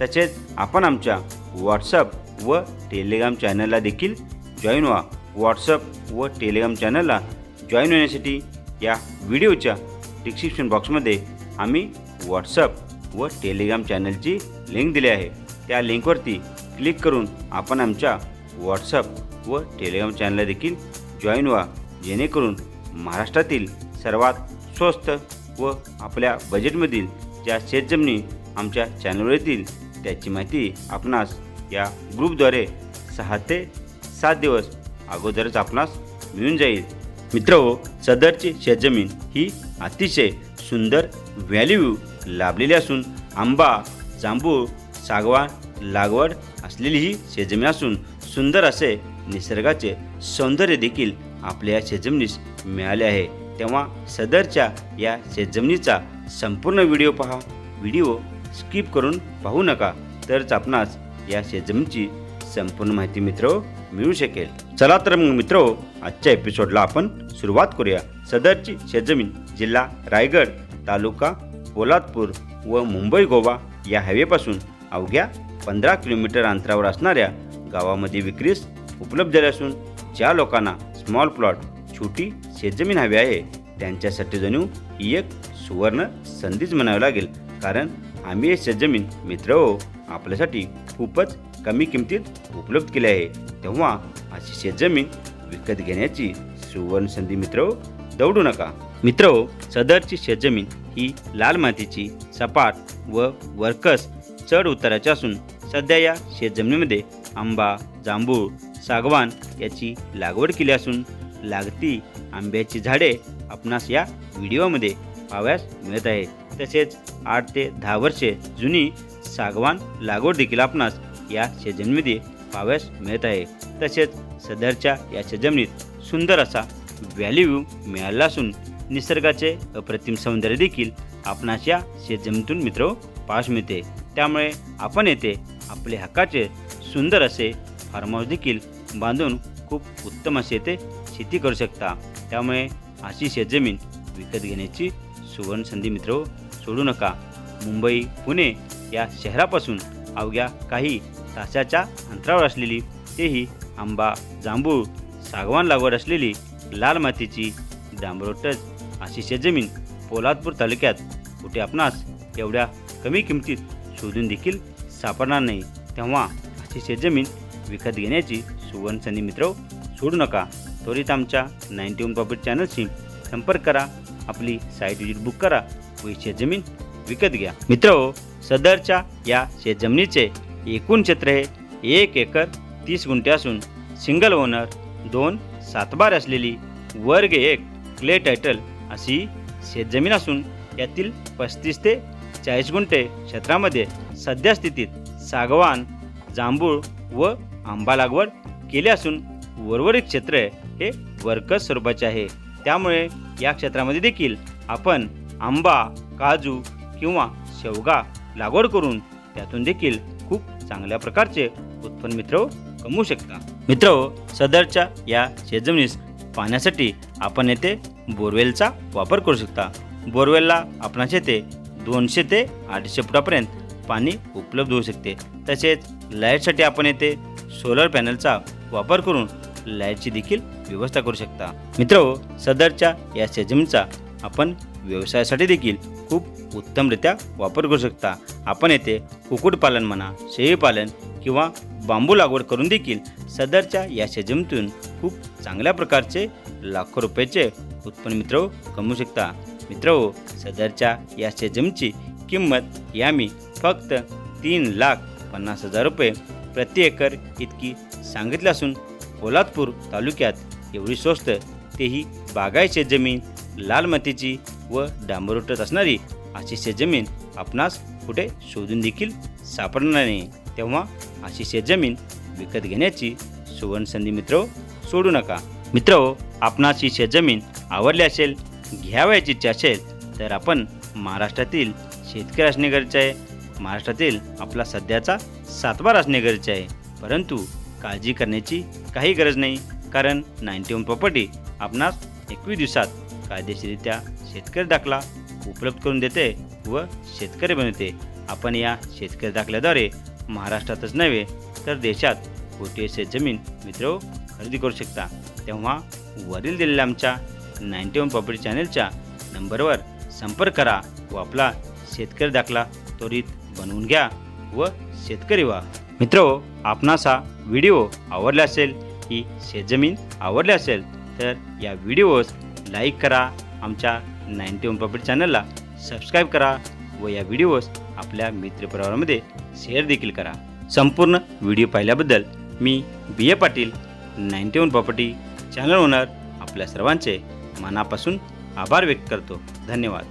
तसेच आपण आमच्या व्हॉट्सअप व टेलिग्राम चॅनलला देखील जॉईन व्हा. व्हॉट्सअप व टेलिग्राम चॅनलला जॉईन होण्यासाठी या व्हिडिओच्या डिस्क्रिप्शन बॉक्समध्ये आम्ही व्हॉट्सअप व टेलिग्राम चॅनलची लिंक दिली आहे. त्या लिंकवरती क्लिक करून आपण आमच्या व्हॉट्सअप व टेलिग्राम चॅनलला देखील जॉईन व्हा. जेणेकरून महाराष्ट्रातील सर्वात स्वस्त व आपल्या बजेटमधील ज्या शेतजमिनी आमच्या चॅनलवर येतील त्याची माहिती आपणास या ग्रुपद्वारे सहा ते सात दिवस अगोदरच आपणास मिळून जाईल. मित्र हो, सदरची शेतजमीन ही अतिशय सुंदर व्हॅल्यू लाभलेली असून आंबा जांभूळ सागवान लागवड असलेली ही शेतजमीन असून सुंदर असे निसर्गाचे सौंदर्य देखील आपल्या या शेतजमिनीस मिळाले आहे. तेव्हा सदरच्या या शेतजमिनीचा संपूर्ण व्हिडिओ पहा. व्हिडिओ स्किप करून पाहू नका तरच आपणास या शेजमची संपूर्ण माहिती मित्र मिळू शकेल. चला तर मग मित्र आजच्या एपिसोडला आपण सुरुवात करूया. सदरची शेतजमीन जिल्हा रायगड तालुका पोलादपूर व मुंबई गोवा या हायवेपासून अवघ्या पंधरा किलोमीटर अंतरावर असणाऱ्या गावामध्ये विक्रीस उपलब्ध झाले असून ज्या लोकांना स्मॉल प्लॉट छोटी शेतजमीन हवी आहे त्यांच्यासाठी जणू ही एक सुवर्ण संधीच म्हणावी लागेल. कारण आम्ही हे शेतजमीन मित्र हो, आपल्यासाठी खूपच कमी किमतीत उपलब्ध केली आहे. तेव्हा अशी शेतजमीन विकत घेण्याची सुवर्ण संधी मित्र हो, दौडू नका. मित्र हो, सदरची शेतजमीन ही लाल मातीची सपाट व वरकस चढ उताराची असून सध्या या शेतजमिनीमध्ये आंबा जांभूळ सागवान याची लागवड केली असून लागती आंब्याची झाडे आपणास या व्हिडिओमध्ये पाहाव्यास मिळत आहे तसेच आठ ते दहा वर्षे जुनी सागवान लागवड देखील आपणास या शेतजमिनीमध्ये पाहाव्यास मिळत आहे. तसेच सदरच्या या शेतजमिनीत सुंदर असा व्हॅल्यू मिळाला असून निसर्गाचे अप्रतिम सौंदर्य देखील आपणास या शेतजमिनीतून मित्र हो, पास मिळते. त्यामुळे आपण येथे आपले हक्काचे सुंदर असे फार्म हाऊस देखील बांधून खूप उत्तम असे येथे शेती करू शकता. त्यामुळे अशी शेतजमीन विकत घेण्याची सुवर्ण संधी मित्र हो, सोडू नका. मुंबई पुणे या शहरापासून अवघ्या काही तासाच्या अंतरावर असलेली तेही आंबा जांभूळ सागवान लागवड असलेली लाल मातीची डांबरोटच अशी शेतजमीन पोलादपूर तालुक्यात कुठे आपणास एवढ्या कमी किमतीत शोधून देखील सापडणार नाही. तेव्हा अशी शेतजमीन विकत घेण्याची सुवर्ण संधी मित्र सोडू नका. त्वरित आमच्या नाईन्टी वन प्रॉपर्टी चॅनलशी संपर्क करा. आपली साईट विजिट बुक करा. व शेतजमीन विकत घ्या. मित्र सदरच्या या शेतजमिनीचे एकूण क्षेत्र हे एक एकर तीस गुंठे असून सिंगल ओनर दोन सातबार असलेली वर्ग एक क्ले टायटल अशी शेतजमीन असून यातील पस्तीस ते चाळीस गुंठे क्षेत्रामध्ये सध्या स्थितीत सागवान जांभूळ व आंबा लागवड केली असून उर्वरित क्षेत्र हे वर्कस स्वरूपाचे आहे. त्यामुळे या क्षेत्रामध्ये देखील आपण आंबा काजू किंवा शेवगा लागवड करून त्यातून देखील खूप चांगल्या प्रकारचे उत्पन्न मित्र कमवू शकता. मित्र हो, सदरच्या या शेतजमिनीस पाण्यासाठी आपण येथे बोरवेलचा वापर करू शकता. बोरवेलला आपणास येथे दोनशे ते आठशे फुटापर्यंत पाणी उपलब्ध होऊ शकते. तसेच लाईटसाठी आपण येथे सोलर पॅनलचा वापर करून लाईटची देखील व्यवस्था करू शकता. मित्र हो, सदरच्या या शेतजमिनीचा आपण व्यवसायासाठी देखील खूप उत्तमरित्या वापर करू शकता. आपण येथे कुक्कुटपालन म्हणा शेळीपालन किंवा बांबू लागवड करून देखील सदरच्या या शेजमतून खूप चांगल्या प्रकारचे लाखो रुपयाचे उत्पन्न मित्र कमवू शकता. मित्र हो, सदरच्या या शेजमची किंमत यामी फक्त तीन लाख पन्नास हजार रुपये प्रति एकर इतकी सांगितली असून पोलादपूर तालुक्यात एवढी स्वस्त तेही बागायचे जमीन लाल मातीची व डांबरोटत असणारी अशी शेतजमीन आपणास कुठे शोधून देखील सापडणार नाही. तेव्हा अशी शेतजमीन विकत घेण्याची सुवर्णसंधी मित्र हो, सोडू नका. मित्र हो, आपणास ही शेतजमीन आवडली असेल घ्यावयाची इच्छा असेल तर आपण महाराष्ट्रातील शेतकरी असणे गरजेचे आहे. महाराष्ट्रातील आपला सध्याचा सातबार असणे गरजेचे आहे. परंतु काळजी करण्याची काही गरज नाही कारण नाईन्टी वन प्रॉपर्टी आपणास एकवीस दिवसात कायदेशीरित्या शेतकरी दाखला उपलब्ध करून देते व शेतकरी बनवते. आपण या शेतकरी दाखल्याद्वारे महाराष्ट्रातच नव्हे तर देशात कोटी शेतजमीन मित्र खरेदी करू शकता? तेव्हा वरील दिलेल्या आमच्या नाईन्टी वन प्रॉपर्टी चॅनलच्या नंबरवर संपर्क करा व आपला शेतकरी दाखला त्वरित बनवून घ्या व शेतकरी व्हा. मित्र आपणास हा व्हिडिओ आवडला असेल ही शेतजमीन आवडली असेल तर या व्हिडिओज लाईक करा आमच्या नाईन्टी वन प्रॉपर्टी चॅनलला सबस्क्राईब करा व या व्हिडिओज आपल्या मित्रपरिवारामध्ये शेअर देखील करा. संपूर्ण व्हिडिओ पाहिल्याबद्दल मी B A Patil ninety one property channel owner आपल्या सर्वांचे मनापासून आभार व्यक्त करतो. धन्यवाद.